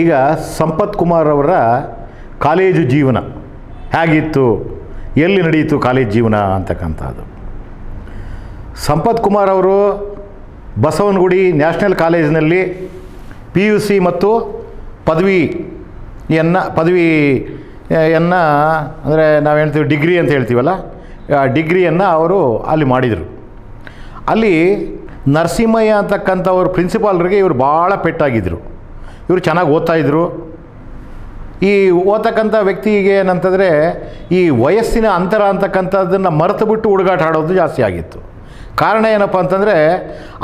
ಈಗ ಸಂಪತ್ ಕುಮಾರ್ ಅವರ ಕಾಲೇಜು ಜೀವನ ಹೇಗಿತ್ತು? ಎಲ್ಲಿ ನಡೆಯಿತು ಕಾಲೇಜ್ ಜೀವನ ಅಂತಕ್ಕಂಥದ್ದು. ಸಂಪತ್ ಕುಮಾರ್ ಅವರು ಬಸವನಗುಡಿ ನ್ಯಾಷನಲ್ ಕಾಲೇಜಿನಲ್ಲಿ ಪಿ ಯು ಸಿ ಮತ್ತು ಪದವಿಯನ್ನು ಪದವಿಯನ್ನು ಅಂದರೆ ನಾವು ಹೇಳ್ತೀವಿ ಡಿಗ್ರಿ ಅಂತ ಹೇಳ್ತೀವಲ್ಲ ಡಿಗ್ರಿಯನ್ನು ಅವರು ಅಲ್ಲಿ ಮಾಡಿದರು. ಅಲ್ಲಿ ನರಸಿಂಹಯ್ಯ ಅಂತಕ್ಕಂಥವ್ರ ಪ್ರಿನ್ಸಿಪಾಲ್ರಿಗೆ ಇವರು ಭಾಳ ಪೆಟ್ಟಾಗಿದ್ದರು ಇವರು ಚೆನ್ನಾಗಿ ಓದ್ತಾಯಿದ್ರು ಈ ಓದ್ತಕ್ಕಂಥ ವ್ಯಕ್ತಿಗೆ ಏನಂತಂದರೆ, ಈ ವಯಸ್ಸಿನ ಅಂತರ ಅಂತಕ್ಕಂಥದ್ದನ್ನು ಮರೆತು ಬಿಟ್ಟು ಹುಡುಗಾಟ ಆಡೋದು ಜಾಸ್ತಿ ಆಗಿತ್ತು. ಕಾರಣ ಏನಪ್ಪ ಅಂತಂದರೆ,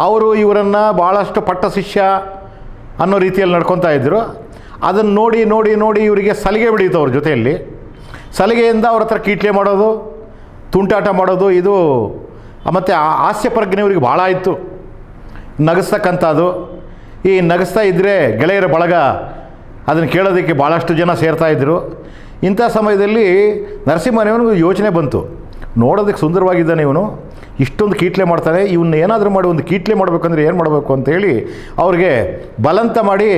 ಅವರು ಇವರನ್ನು ಭಾಳಷ್ಟು ಪಟ್ಟ ಶಿಷ್ಯ ಅನ್ನೋ ರೀತಿಯಲ್ಲಿ ನಡ್ಕೊತಾ ಇದ್ದರು ಅದನ್ನು ನೋಡಿ ನೋಡಿ ನೋಡಿ ಇವರಿಗೆ ಸಲಿಗೆ ಬಿಡೀತು ಅವ್ರ ಜೊತೆಯಲ್ಲಿ. ಸಲಿಗೆಯಿಂದ ಅವ್ರ ಹತ್ರ ಕೀಟ್ಲೆ ಮಾಡೋದು, ತುಂಟಾಟ ಮಾಡೋದು, ಇದು ಮತ್ತು ಹಾಸ್ಯ ಪ್ರಜ್ಞೆ ಇವರಿಗೆ ಭಾಳ ಇತ್ತು. ನಗಿಸ್ತಕ್ಕಂಥದ್ದು. ಈ ನಗಿಸ್ತಾ ಇದ್ದರೆ ಗೆಳೆಯರ ಬಳಗ. ಅದನ್ನು ಕೇಳೋದಕ್ಕೆ ಭಾಳಷ್ಟು ಜನ ಸೇರ್ತಾ ಇದ್ದರು ಇಂಥ ಸಮಯದಲ್ಲಿ ನರಸಿಂಹನಿವನಿಗೆ ಯೋಚನೆ ಬಂತು. ನೋಡೋದಕ್ಕೆ ಸುಂದರವಾಗಿದ್ದಾನೆ ಇವನು. ಇಷ್ಟೊಂದು ಕೀಟ್ಲೆ ಮಾಡ್ತಾನೆ. ಇವನ್ನ ಏನಾದರೂ ಮಾಡಿ, ಒಂದು ಕೀಟ್ಲೆ ಮಾಡಬೇಕಂದ್ರೆ ಏನು ಮಾಡಬೇಕು ಅಂತೇಳಿ ಅವ್ರಿಗೆ ಬಲಂತ ಮಾಡಿ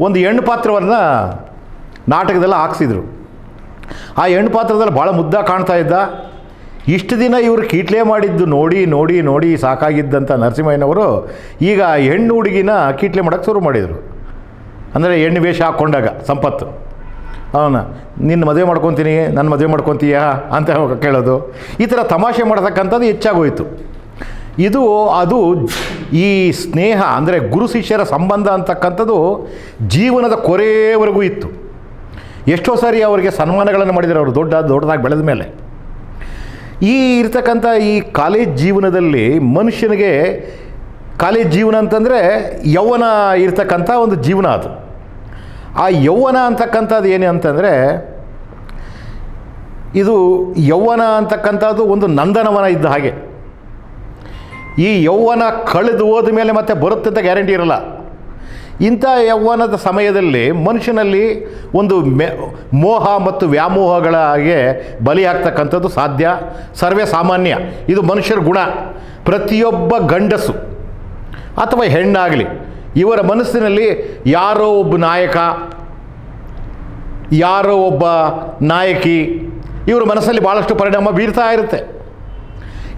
ಒಂದು ಹೆಣ್ಣು ಪಾತ್ರವನ್ನು ನಾಟಕದಲ್ಲಿ ಹಾಕ್ಸಿದ್ರು. ಆ ಹೆಣ್ಣು ಪಾತ್ರದಲ್ಲಿ ಭಾಳ ಮುದ್ದ ಕಾಣ್ತಾ ಇದ್ದ. ಇಷ್ಟು ದಿನ ಇವರು ಕೀಟ್ಲೆ ಮಾಡಿದ್ದು ನೋಡಿ ನೋಡಿ ನೋಡಿ ಸಾಕಾಗಿದ್ದಂಥ ನರಸಿಂಹಯ್ಯನವರು ಈಗ ಹೆಣ್ಣು ಹುಡುಗಿನ ಕೀಟ್ಲೆ ಮಾಡೋಕ್ಕೆ ಶುರು ಮಾಡಿದರು. ಅಂದರೆ ಹೆಣ್ಣು ವೇಷ ಹಾಕ್ಕೊಂಡಾಗ ಸಂಪತ್ತು. ಅವನ, ನಿನ್ನ ಮದುವೆ ಮಾಡ್ಕೊತೀನಿ ನನ್ನ ಮದುವೆ ಮಾಡ್ಕೊತೀಯಾ? ಅಂತ ಕೇಳೋದು. ಈ ಥರ ತಮಾಷೆ ಮಾಡತಕ್ಕಂಥದ್ದು ಹೆಚ್ಚಾಗೋಯಿತು. ಇದು, ಅದು ಈ ಸ್ನೇಹ, ಅಂದರೆ ಗುರು ಶಿಷ್ಯರ ಸಂಬಂಧ ಅಂತಕ್ಕಂಥದ್ದು ಜೀವನದ ಕೊರೆಯವರೆಗೂ ಇತ್ತು. ಎಷ್ಟೋ ಸಾರಿ ಅವರಿಗೆ ಸನ್ಮಾನಗಳನ್ನು ಮಾಡಿದ್ದಾರೆ ಅವರು ದೊಡ್ಡ, ದೊಡ್ಡದಾಗಿ ಬೆಳೆದ ಮೇಲೆ. ಈ ಇರ್ತಕ್ಕಂಥ ಈ ಕಾಲೇಜ್ ಜೀವನದಲ್ಲಿ ಮನುಷ್ಯನಿಗೆ ಕಾಲೇಜ್ ಜೀವನ ಅಂತಂದರೆ ಯೌವನ ಇರ್ತಕ್ಕಂಥ ಒಂದು ಜೀವನ ಅದು. ಆ ಯೌವನ ಅಂತಕ್ಕಂಥದ್ದು ಏನು ಅಂತಂದರೆ ಇದು ಯೌವನ ಅಂತಕ್ಕಂಥದ್ದು ಒಂದು ನಂದನವನ ಇದ್ದ ಹಾಗೆ. ಈ ಯೌವನ ಕಳೆದು ಹೋದ ಮೇಲೆ ಮತ್ತೆ ಬರುತ್ತೆ ಅಂತ ಗ್ಯಾರಂಟಿ ಇರಲ್ಲ. ಇಂಥ ಯೌವನದ ಸಮಯದಲ್ಲಿ ಮನುಷ್ಯನಲ್ಲಿ ಒಂದು ಮೆ, ಮೋಹ ಮತ್ತು ವ್ಯಾಮೋಹಗಳಾಗೆ ಬಲಿಯಾಗ್ತಕ್ಕಂಥದ್ದು ಸಾಧ್ಯ. ಸರ್ವೇ ಸಾಮಾನ್ಯ. ಇದು ಮನುಷ್ಯರ ಗುಣ. ಪ್ರತಿಯೊಬ್ಬ ಗಂಡಸು ಅಥವಾ ಹೆಣ್ಣಾಗಲಿ, ಇವರ ಮನಸ್ಸಿನಲ್ಲಿ ಯಾರೋ ಒಬ್ಬ ನಾಯಕ, ಯಾರೋ ಒಬ್ಬ ನಾಯಕಿ, ಇವರ ಮನಸ್ಸಲ್ಲಿ ಭಾಳಷ್ಟು ಪರಿಣಾಮ ಬೀರ್ತಾ ಇರುತ್ತೆ.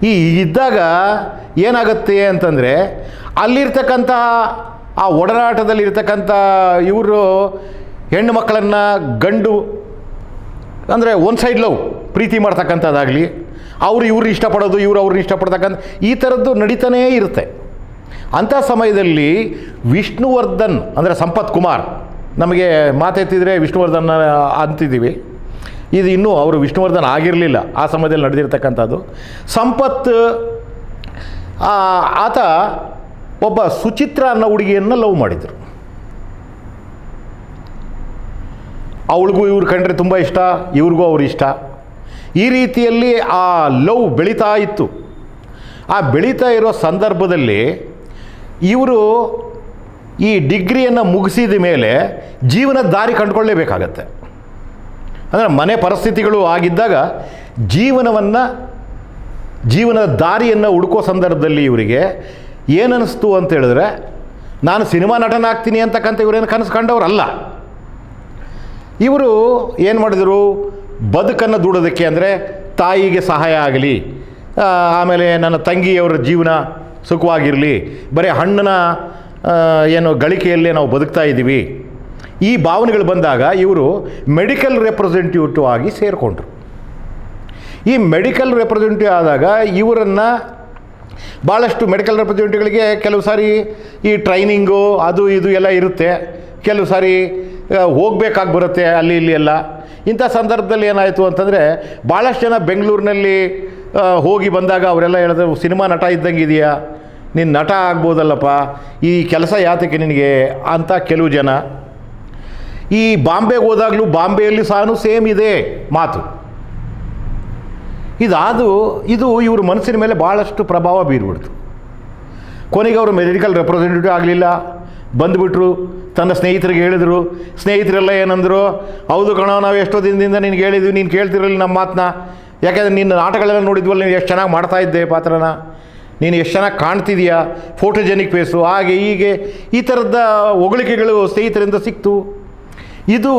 ಈ ಇದ್ದಾಗ ಏನಾಗುತ್ತೆ ಅಂತಂದರೆ ಅಲ್ಲಿರ್ತಕ್ಕಂತಹ ಆ ಒಡನಾಟದಲ್ಲಿರ್ತಕ್ಕಂಥ ಇವರು ಹೆಣ್ಣು ಮಕ್ಕಳನ್ನು ಗಂಡು, ಅಂದರೆ ಒನ್ ಸೈಡ್ ಲವ್ ಪ್ರೀತಿ ಮಾಡ್ತಕ್ಕಂಥದ್ದಾಗಲಿ, ಅವರು ಇವ್ರು ಇಷ್ಟಪಡೋದು, ಇವರು ಅವ್ರನ್ನ ಇಷ್ಟಪಡ್ತಕ್ಕಂಥ ಈ ಥರದ್ದು ನಡೀತಾನೇ ಇರುತ್ತೆ. ಅಂಥ ಸಮಯದಲ್ಲಿ ವಿಷ್ಣುವರ್ಧನ್, ಅಂದರೆ ಸಂಪತ್ ಕುಮಾರ್, ನಮಗೆ ಮಾತೆತ್ತಿದ್ರೆ ವಿಷ್ಣುವರ್ಧನ್ ಅಂತಿದ್ದೀವಿ. ಇದು ಇನ್ನೂ ಅವರು ವಿಷ್ಣುವರ್ಧನ್ ಆಗಿರಲಿಲ್ಲ, ಆ ಸಮಯದಲ್ಲಿ ನಡೆದಿರ್ತಕ್ಕಂಥದ್ದು. ಸಂಪತ್ ಆತ ಒಬ್ಬ ಸುಚಿತ್ರ ಅನ್ನೋ ಹುಡುಗಿಯನ್ನು ಲವ್ ಮಾಡಿದರು. ಅವಳಿಗೂ ಇವ್ರು ಕಂಡ್ರೆ ತುಂಬ ಇಷ್ಟ, ಇವ್ರಿಗೂ ಅವ್ರು ಇಷ್ಟ. ಈ ರೀತಿಯಲ್ಲಿ ಆ ಲವ್ ಬೆಳೀತಾ ಇತ್ತು. ಆ ಬೆಳೀತಾ ಇರೋ ಸಂದರ್ಭದಲ್ಲಿ ಇವರು ಈ ಡಿಗ್ರಿಯನ್ನು ಮುಗಿಸಿದ ಮೇಲೆ ಜೀವನದ ದಾರಿ ಕಂಡುಕೊಳ್ಳೇಬೇಕಾಗತ್ತೆ. ಅಂದರೆ ಮನೆ ಪರಿಸ್ಥಿತಿಗಳು ಆಗಿದ್ದಾಗ ಜೀವನವನ್ನು ಜೀವನದ ದಾರಿಯನ್ನು ಹುಡುಕೋ ಸಂದರ್ಭದಲ್ಲಿ ಇವರಿಗೆ ಏನನ್ನಿಸ್ತು ಅಂತ ಹೇಳಿದ್ರೆ, ನಾನು ಸಿನಿಮಾ ನಟನಾಗ್ತೀನಿ ಅಂತಕ್ಕಂಥ ಇವರೇನು ಕನಸು ಕಂಡವರಲ್ಲ. ಇವರು ಏನು ಮಾಡಿದರು? ಬದುಕನ್ನು ದುಡೋದಕ್ಕೆ ಅಂದರೆ ತಾಯಿಗೆ ಸಹಾಯ ಆಗಲಿ ಆಮೇಲೆ ನನ್ನ ತಂಗಿಯವರ ಜೀವನ ಸುಖವಾಗಿರಲಿ, ಬರೀ ಹಣ್ಣಿನ ಏನು ಗಳಿಕೆಯಲ್ಲೇ ನಾವು ಬದುಕ್ತಾ ಇದ್ದೀವಿ. ಈ ಭಾವನೆಗಳು ಬಂದಾಗ ಇವರು ಮೆಡಿಕಲ್ ರೆಪ್ರೆಸೆಂಟೇಟಿವ್ ಆಗಿ ಸೇರಿಕೊಂಡ್ರು. ಈ ಮೆಡಿಕಲ್ ರೆಪ್ರೆಸೆಂಟೇಟಿವ್ ಆದಾಗ ಇವರನ್ನು ಭಾಳಷ್ಟು ಮೆಡಿಕಲ್ ರೆಪ್ರೆಸೆಂಟೇಟಿವ್ಗಳಿಗೆ ಕೆಲವು ಸಾರಿ ಈ ಟ್ರೈನಿಂಗು, ಅದು ಇದು ಎಲ್ಲ ಇರುತ್ತೆ. ಕೆಲವು ಸಾರಿ ಹೋಗ್ಬೇಕಾಗಿ ಬರುತ್ತೆ ಅಲ್ಲಿ ಇಲ್ಲಿ ಎಲ್ಲ. ಇಂಥ ಸಂದರ್ಭದಲ್ಲಿ ಏನಾಯಿತು ಅಂತಂದರೆ ಭಾಳಷ್ಟು ಜನ ಬೆಂಗಳೂರಿನಲ್ಲಿ ಹೋಗಿ ಬಂದಾಗ ಅವರೆಲ್ಲ ಹೇಳಿದ್ರು, ಸಿನಿಮಾ ನಟ ಇದ್ದಂಗೆ ಇದೆಯಾ? ನೀನು ನಟ ಆಗ್ಬೋದಲ್ಲಪ್ಪ? ಈ ಕೆಲಸ ಯಾತಕ್ಕೆ ನಿನಗೆ? ಅಂತ ಕೆಲವು ಜನ. ಈ ಬಾಂಬೆಗೆ ಹೋದಾಗಲೂ ಬಾಂಬೆಯಲ್ಲಿ ಸಹ ಸೇಮ್ ಇದೆ ಮಾತು. ಇದಾದು, ಇದು ಇವ್ರ ಮನಸ್ಸಿನ ಮೇಲೆ ಭಾಳಷ್ಟು ಪ್ರಭಾವ ಬೀರ್ಬಿಡ್ತು. ಕೊನೆಗೆ ಅವರು ಮೆಡಿಕಲ್ ರೆಪ್ರೆಸೆಂಟೇಟಿವ್ ಆಗಲಿಲ್ಲ. ಬಂದುಬಿಟ್ರು, ತನ್ನ ಸ್ನೇಹಿತರಿಗೆ ಹೇಳಿದರು. ಸ್ನೇಹಿತರೆಲ್ಲ ಏನಂದರು, ಹೌದು ಕಣೋ, ನಾವು ಎಷ್ಟೋ ದಿನದಿಂದ ನಿನ್ಗೆ ಹೇಳಿದ್ವಿ, ನೀನು ಕೇಳ್ತಿರಲಿಲ್ಲ ನಮ್ಮ ಮಾತನ್ನ ಯಾಕೆಂದರೆ ನಿನ್ನ ನಾಟಕಗಳೆಲ್ಲ ನೋಡಿದ್ವಲ್ಲ, ನೀನು ಎಷ್ಟು ಚೆನ್ನಾಗಿ ಮಾಡ್ತಾ ಇದ್ದೆ ಪಾತ್ರನ. ನೀನು ಎಷ್ಟು ಚೆನ್ನಾಗಿ ಕಾಣ್ತಿದೀಯಾ ಫೋಟೋಜೆನಿಕ್ ಫೇಸು ಹಾಗೆ ಹೀಗೆ ಈ ಥರದ ಹೊಗಳಿಕೆಗಳು ಸ್ನೇಹಿತರಿಂದ ಸಿಕ್ತು. ಇದು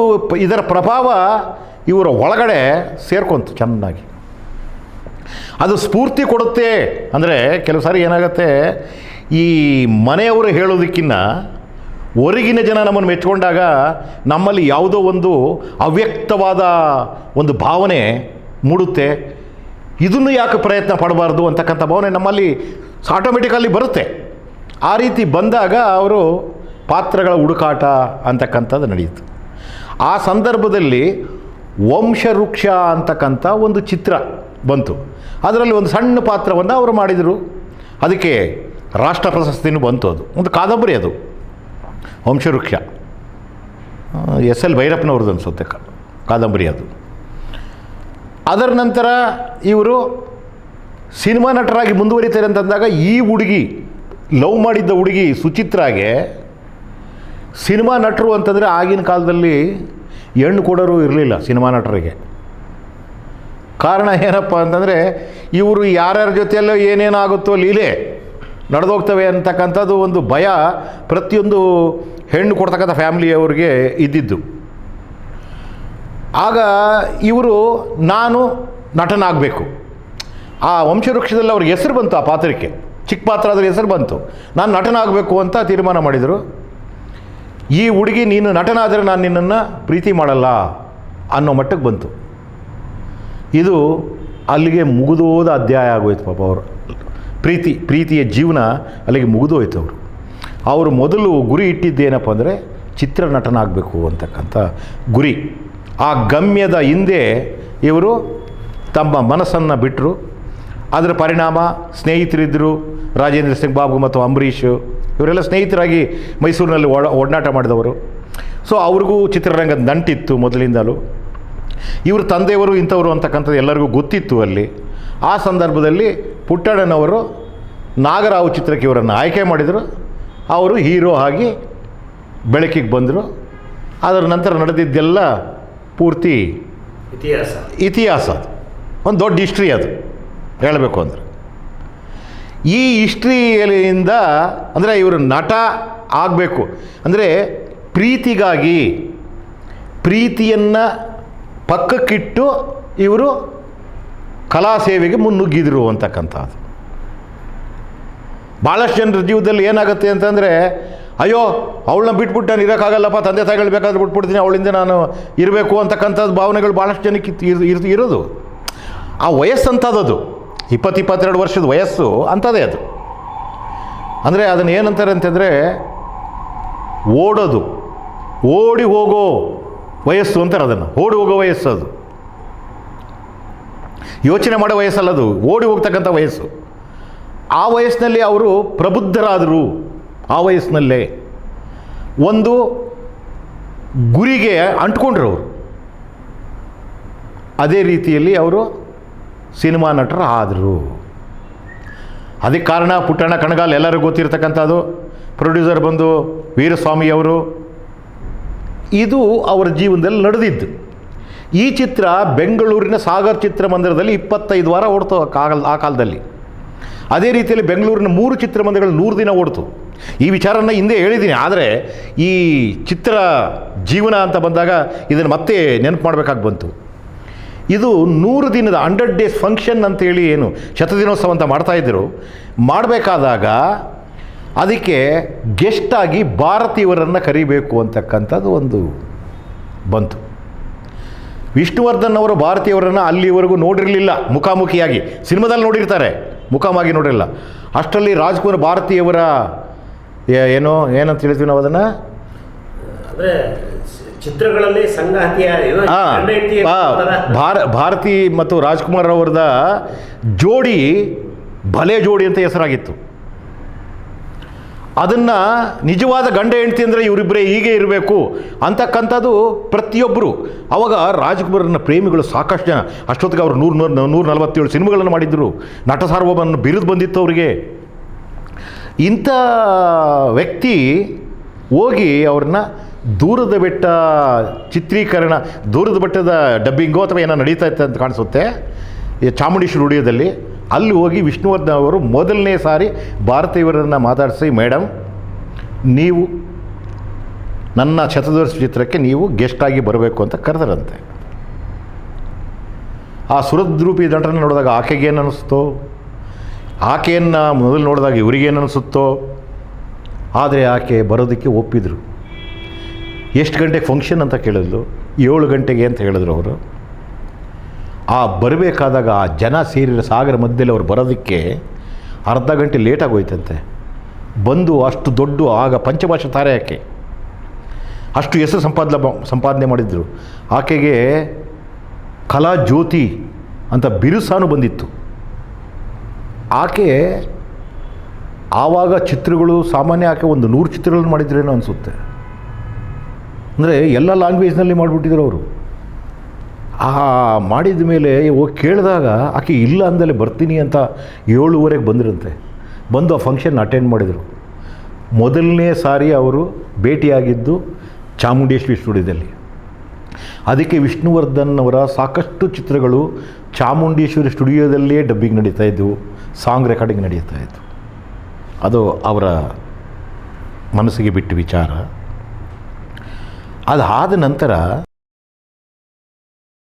ಇದರ ಪ್ರಭಾವ ಇವರ ಒಳಗಡೆ ಸೇರ್ಕೊಂತು ಚೆನ್ನಾಗಿ. ಅದು ಸ್ಫೂರ್ತಿ ಕೊಡುತ್ತೆ ಅಂದರೆ ಕೆಲವು ಸಾರಿ ಏನಾಗುತ್ತೆ, ಈ ಮನೆಯವರು ಹೇಳೋದಕ್ಕಿಂತ ಹೊರಗಿನ ಜನ ನಮ್ಮನ್ನು ಮೆಚ್ಚಿಕೊಂಡಾಗ ನಮ್ಮಲ್ಲಿ ಯಾವುದೋ ಒಂದು ಅವ್ಯಕ್ತವಾದ ಒಂದು ಭಾವನೆ ಮೂಡುತ್ತೆ. ಇದನ್ನು ಯಾಕೆ ಪ್ರಯತ್ನ ಪಡಬಾರ್ದು ಅಂತಕ್ಕಂಥ ಭಾವನೆ ನಮ್ಮಲ್ಲಿ ಆಟೋಮೆಟಿಕಲ್ಲಿ ಬರುತ್ತೆ. ಆ ರೀತಿ ಬಂದಾಗ ಅವರು ಪಾತ್ರಗಳ ಹುಡುಕಾಟ ಅಂತಕ್ಕಂಥದ್ದು ನಡೆಯಿತು ಆ ಸಂದರ್ಭದಲ್ಲಿ ವಂಶವೃಕ್ಷ ಅಂತಕ್ಕಂಥ ಒಂದು ಚಿತ್ರ ಬಂತು. ಅದರಲ್ಲಿ ಒಂದು ಸಣ್ಣ ಪಾತ್ರವನ್ನು ಅವರು ಮಾಡಿದರು. ಅದಕ್ಕೆ ರಾಷ್ಟ್ರ ಪ್ರಶಸ್ತಿನೂ ಬಂತು ಅದು. ಒಂದು ಕಾದಂಬರಿ ಅದು. ವಂಶವೃಕ್ಷ. ಎಸ್ ಎಲ್ ಭೈರಪ್ಪನವ್ರದ್ದು ಅನಿಸುತ್ತೆ ಕಾದಂಬರಿ ಅದು. ಅದರ ನಂತರ ಇವರು ಸಿನಿಮಾ ನಟರಾಗಿ ಮುಂದುವರಿತಾರೆ ಅಂತಂದಾಗ ಈ ಹುಡುಗಿ, ಲವ್ ಮಾಡಿದ್ದ ಹುಡುಗಿ ಸುಚಿತ್ರಾಗೆ ಸಿನಿಮಾ ನಟರು ಅಂತಂದರೆ ಆಗಿನ ಕಾಲದಲ್ಲಿ ಹೆಣ್ಣು ಕೊಡೋರು ಇರಲಿಲ್ಲ ಸಿನಿಮಾ ನಟರಿಗೆ. ಕಾರಣ ಏನಪ್ಪ ಅಂತಂದರೆ, ಇವರು ಯಾರ್ಯಾರ ಜೊತೆಯಲ್ಲೋ ಏನೇನಾಗುತ್ತೋ ಲೀಲೆ ನಡೆದೋಗ್ತವೆ ಅಂತಕ್ಕಂಥದ್ದು ಒಂದು ಭಯ ಪ್ರತಿಯೊಂದು ಹೆಣ್ಣು ಕೊಡ್ತಕ್ಕಂಥ ಫ್ಯಾಮಿಲಿಯವ್ರಿಗೆ ಇದ್ದಿದ್ದು. ಆಗ ಇವರು, ನಾನು ನಟನಾಗಬೇಕು. ಆ ವಂಶವೃಕ್ಷದಲ್ಲಿ ಅವ್ರಿಗೆ ಹೆಸರು ಬಂತು ಆ ಪಾತ್ರಕ್ಕೆ. ಚಿಕ್ಕ ಪಾತ್ರ ಅದ್ರ ಹೆಸರು ಬಂತು. ನಾನು ನಟನಾಗಬೇಕು ಅಂತ ತೀರ್ಮಾನ ಮಾಡಿದರು. ಈ ಹುಡುಗಿ, ನೀನು ನಟನಾದರೆ ನಾನು ನಿನ್ನನ್ನು ಪ್ರೀತಿ ಮಾಡಲ್ಲ ಅನ್ನೋ ಮಟ್ಟಕ್ಕೆ ಬಂತು. ಇದು ಅಲ್ಲಿಗೆ ಮುಗಿದೋದ ಅಧ್ಯಾಯ ಆಗೋಯ್ತು ಪಾಪ ಅವರು. ಪ್ರೀತಿ, ಪ್ರೀತಿಯ ಜೀವನ ಅಲ್ಲಿಗೆ ಮುಗಿದೋಯ್ತು ಅವರು. ಅವರು ಮೊದಲು ಗುರಿ ಇಟ್ಟಿದ್ದೇನಪ್ಪ ಅಂದರೆ ಚಿತ್ರ ನಟನಾಗಬೇಕು ಅಂತಕ್ಕಂಥ ಗುರಿ. ಆ ಗಮ್ಯದ ಹಿಂದೆ ಇವರು ತಮ್ಮ ಮನಸ್ಸನ್ನು ಬಿಟ್ಟರು ಅದರ ಪರಿಣಾಮ ಸ್ನೇಹಿತರಿದ್ದರು ರಾಜೇಂದ್ರ ಸಿಂಗ್ ಬಾಬು ಮತ್ತು ಅಂಬರೀಷ್, ಇವರೆಲ್ಲ ಸ್ನೇಹಿತರಾಗಿ ಮೈಸೂರಿನಲ್ಲಿ ಒಡ ಒಡನಾಟ ಮಾಡಿದವರು. ಸೊ ಅವ್ರಿಗೂ ಚಿತ್ರರಂಗದ ನಂಟಿತ್ತು ಮೊದಲಿಂದಲೂ. ಇವ್ರ ತಂದೆಯವರು ಇಂಥವರು ಅಂತಕ್ಕಂಥದ್ದು ಎಲ್ಲರಿಗೂ ಗೊತ್ತಿತ್ತು ಅಲ್ಲಿ. ಆ ಸಂದರ್ಭದಲ್ಲಿ ಪುಟ್ಟಣ್ಣನವರು ನಾಗರಾವ್ ಚಿತ್ರಕ್ಕೆ ಇವರನ್ನು ಆಯ್ಕೆ ಮಾಡಿದರು. ಅವರು ಹೀರೋ ಆಗಿ ಬೆಳಕಿಗೆ ಬಂದರು. ಅದರ ನಂತರ ನಡೆದಿದ್ದೆಲ್ಲ ಪೂರ್ತಿ ಇತಿಹಾಸ. ಇತಿಹಾಸ ಅದು. ಒಂದು ದೊಡ್ಡ ಹಿಸ್ಟ್ರಿ ಅದು. ಹೇಳಬೇಕು ಅಂದರೆ. ಈ ಹಿಸ್ಟ್ರಿಯಲ್ಲಿಂದ ಅಂದರೆ ಇವರು ನಟ ಆಗಬೇಕು. ಅಂದರೆ ಪ್ರೀತಿಗಾಗಿ ಪ್ರೀತಿಯನ್ನು ಪಕ್ಕಕ್ಕಿಟ್ಟು ಇವರು ಕಲಾ ಸೇವೆಗೆ ಮುನ್ನುಗ್ಗಿದ್ರು ಅಂತಕ್ಕಂಥದ್ದು. ಭಾಳಷ್ಟು ಜನರ ಜೀವದಲ್ಲಿ ಏನಾಗುತ್ತೆ ಅಂತಂದರೆ, ಅಯ್ಯೋ, ಅವಳನ್ನ ಬಿಟ್ಬಿಟ್ಟು ನಾನು ಇರೋಕ್ಕಾಗಲ್ಲಪ್ಪ, ತಂದೆ ತಾಯಿಗಳು ಬೇಕಾದ್ರೆ ಬಿಟ್ಬಿಡ್ತೀನಿ, ಅವಳಿಂದ ನಾನು ಇರಬೇಕು ಅಂತಕ್ಕಂಥದ್ದು ಭಾವನೆಗಳು ಭಾಳಷ್ಟು ಜನಕ್ಕೆ ಇರೋದು. ಆ ವಯಸ್ಸು ಅಂಥದ್ದು ಇಪ್ಪತ್ತು ಇಪ್ಪತ್ತೆರಡು ವರ್ಷದ ವಯಸ್ಸು ಅಂಥದ್ದೇ ಅದು. ಅಂದರೆ ಅದನ್ನು ಏನಂತಾರೆ ಅಂತಂದರೆ, ಓಡೋದು. ಓಡಿ ಹೋಗೋ ವಯಸ್ಸು ಅಂತಾರೆ ಅದನ್ನು. ಓಡಿ ಹೋಗೋ ವಯಸ್ಸು ಅದು. ಯೋಚನೆ ಮಾಡೋ ವಯಸ್ಸಲ್ಲ ಅದು. ಓಡಿ ಹೋಗ್ತಕ್ಕಂಥ ವಯಸ್ಸು. ಆ ವಯಸ್ಸಿನಲ್ಲಿ ಅವರು ಪ್ರಬುದ್ಧರಾದರು. ಆ ವಯಸ್ಸಿನಲ್ಲೇ. ಒಂದು ಗುರಿಗೆ ಅಂಟ್ಕೊಂಡ್ರು ಅವರು. ಅದೇ ರೀತಿಯಲ್ಲಿ ಅವರು ಸಿನಿಮಾ ನಟರು ಆದರು. ಅದಕ್ಕೆ ಕಾರಣ ಪುಟ್ಟಣ್ಣ ಕಣಗಾಲ್ ಎಲ್ಲರಿಗೂ ಗೊತ್ತಿರ್ತಕ್ಕಂಥದ್ದು. ಪ್ರೊಡ್ಯೂಸರ್ ಬಂದು ವೀರಸ್ವಾಮಿಯವರು ಇದು ಅವರ ಜೀವನದಲ್ಲಿ ನಡೆದಿದ್ದು. ಈ ಚಿತ್ರ ಬೆಂಗಳೂರಿನ ಸಾಗರ್ ಚಿತ್ರಮಂದಿರದಲ್ಲಿ ಇಪ್ಪತ್ತೈದು ವಾರ ಓಡ್ತು ಕಾಲ, ಆ ಕಾಲದಲ್ಲಿ. ಅದೇ ರೀತಿಯಲ್ಲಿ ಬೆಂಗಳೂರಿನ ಮೂರು ಚಿತ್ರಮಂದಿರಗಳು ನೂರು ದಿನ ಓಡ್ತು. ಈ ವಿಚಾರನ ಹಿಂದೆ ಹೇಳಿದ್ದೀನಿ. ಆದರೆ ಈ ಚಿತ್ರ ಜೀವನ ಅಂತ ಬಂದಾಗ ಇದನ್ನು ಮತ್ತೆ ನೆನಪು ಮಾಡಬೇಕಾಗಿ ಬಂತು. ಇದು ನೂರು ದಿನದ ಹಂಡ್ರೆಡ್ ಡೇಸ್ ಫಂಕ್ಷನ್ ಅಂತೇಳಿ ಏನು ಶತದಿನೋತ್ಸವ ಅಂತ ಮಾಡ್ತಾಯಿದ್ರು ಮಾಡಬೇಕಾದಾಗ ಅದಕ್ಕೆ ಗೆಸ್ಟಾಗಿ ಭಾರತೀಯವರನ್ನು ಕರಿಬೇಕು ಅಂತಕ್ಕಂಥದ್ದು ಒಂದು ಬಂತು. ವಿಷ್ಣುವರ್ಧನ್ ಅವರು ಭಾರತೀಯವರನ್ನು ಅಲ್ಲಿವರೆಗೂ ನೋಡಿರಲಿಲ್ಲ ಮುಖಾಮುಖಿಯಾಗಿ. ಸಿನಿಮಾದಲ್ಲಿ ನೋಡಿರ್ತಾರೆ ಮುಖಾಮುಖಿ ನೋಡಿರಲಿಲ್ಲ ಅಷ್ಟರಲ್ಲಿ ರಾಜ್ಕುಮಾರ್ ಭಾರತೀಯವರ ಏನು ಏನೋ ಏನಂತ ಹೇಳ್ತೀವಿ ನಾವು ಅದನ್ನು? ಚಿತ್ರಗಳಲ್ಲಿ ಸಂಗಾತಿಯ. ಭಾರ ಭಾರತಿ ಮತ್ತು ರಾಜ್ಕುಮಾರ್ ಅವರದ ಜೋಡಿ ಭಲೆ ಜೋಡಿ ಅಂತ ಹೆಸರಾಗಿತ್ತು. ಅದನ್ನು ನಿಜವಾದ ಗಂಡ ಹೆಂಡತಿ ಅಂದರೆ ಇವರಿಬ್ಬರೇ ಹೀಗೆ ಇರಬೇಕು ಅಂತಕ್ಕಂಥದ್ದು ಪ್ರತಿಯೊಬ್ಬರು ಅವಾಗ ರಾಜ್ಕುಮಾರನ ಪ್ರೇಮಿಗಳು ಸಾಕಷ್ಟು ಜನ. ಅಷ್ಟೊತ್ತಿಗೆ ಅವರು ನೂರು ನೂರು ನೂರ ನಲವತ್ತೇಳು ಸಿನಿಮಾಗಳನ್ನು ಮಾಡಿದ್ದರು ನಟ ಸಾರ್ವಭೌಮನ ಬಿರುದು ಬಂದಿತ್ತು ಅವರಿಗೆ ಇಂಥ ವ್ಯಕ್ತಿ ಹೋಗಿ ಅವ್ರನ್ನ ದೂರದ ಬೆಟ್ಟ ಚಿತ್ರೀಕರಣ, ದೂರದ ಬೆಟ್ಟದ ಡಬ್ಬಿಂಗೋ ಅಥವಾ ಏನೋ ನಡೀತಾ ಇತ್ತು ಅಂತ ಕಾಣಿಸುತ್ತೆ. ಈ ಚಾಮುಂಡೇಶ್ವರಿ ಸ್ಟುಡಿಯೋದಲ್ಲಿ ಅಲ್ಲಿ ಹೋಗಿ ವಿಷ್ಣುವರ್ಧನ್ ಅವರು ಮೊದಲನೇ ಸಾರಿ ಭಾರತೀಯವರನ್ನು ಮಾತಾಡಿಸಿ ಮೇಡಮ್ ನೀವು ನನ್ನ ಶತದರ್ಶ ಚಿತ್ರಕ್ಕೆ ನೀವು ಗೆಸ್ಟಾಗಿ ಬರಬೇಕು ಅಂತ ಕರೆದರಂತೆ. ಆ ಸುರದ್ರೂಪಿ ನಟನ ನೋಡಿದಾಗ ಆಕೆಗೆ ಏನು ಅನ್ನಿಸ್ತೋ ಆಕೆಯನ್ನು ಮೊದಲು ನೋಡಿದಾಗ ಇವರಿಗೇನು ಅನಿಸುತ್ತೋ ಆದರೆ ಆಕೆ ಬರೋದಕ್ಕೆ ಒಪ್ಪಿದರು. ಎಷ್ಟು ಗಂಟೆಗೆ ಫಂಕ್ಷನ್ ಅಂತ ಕೇಳಿದ್ಲು? ಏಳು ಗಂಟೆಗೆ ಅಂತ ಹೇಳಿದ್ರು ಅವರು. ಆ ಬರಬೇಕಾದಾಗ ಆ ಜನ ಸೇರಿರೋ ಸಾಗರ ಮಧ್ಯದಲ್ಲಿ ಅವ್ರು ಬರೋದಕ್ಕೆ ಅರ್ಧ ಗಂಟೆ ಲೇಟಾಗಿ ಹೋಯ್ತಂತೆ ಬಂದು ಅಷ್ಟು ದೊಡ್ಡ ಆಗ ಪಂಚಭಾಷೆ ತಾರೆ ಆಕೆ. ಅಷ್ಟು ಹೆಸರು ಸಂಪಾದನೆ ಸಂಪಾದನೆ ಮಾಡಿದ್ರು. ಆಕೆಗೆ ಕಲಾ ಜ್ಯೋತಿ ಅಂತ ಬಿರುಸಾನು ಬಂದಿತ್ತು. ಆಕೆ ಆವಾಗ ಚಿತ್ರಗಳು ಸಾಮಾನ್ಯ ಆಕೆ ಒಂದು ನೂರು ಚಿತ್ರಗಳನ್ನು ಮಾಡಿದ್ರೇನೋ ಅನಿಸುತ್ತೆ. ಅಂದರೆ ಎಲ್ಲ ಲ್ಯಾಂಗ್ವೇಜ್ನಲ್ಲಿ ಮಾಡಿಬಿಟ್ಟಿದ್ರು ಅವರು. ಆ ಮಾಡಿದ ಮೇಲೆ ಹೋಗಿ ಕೇಳಿದಾಗ, ಆಕೆ ಇಲ್ಲ ಅಂದಲೆ ಬರ್ತೀನಿ ಅಂತ ಏಳುವರೆಗೆ ಬಂದಿರಂತೆ. ಬಂದು ಆ ಫಂಕ್ಷನ್ ಅಟೆಂಡ್ ಮಾಡಿದರು. ಮೊದಲನೇ ಸಾರಿ ಅವರು ಭೇಟಿಯಾಗಿದ್ದು ಚಾಮುಂಡೇಶ್ವರಿ ಸ್ಟುಡಿಯೋದಲ್ಲಿ. ಅದಕ್ಕೆ ವಿಷ್ಣುವರ್ಧನ್ ಅವರ ಸಾಕಷ್ಟು ಚಿತ್ರಗಳು ಚಾಮುಂಡೇಶ್ವರಿ ಸ್ಟುಡಿಯೋದಲ್ಲೇ ಡಬ್ಬಿಂಗ್ ನಡೀತಾ ಇದ್ದವು ಸಾಂಗ್ ರೆಕಾರ್ಡಿಂಗ್ ನಡೀತಾ ಇತ್ತು. ಅದು ಅವರ ಮನಸ್ಸಿಗೆ ಬಿಟ್ಟು ವಿಚಾರ. ಅದಾದ ನಂತರ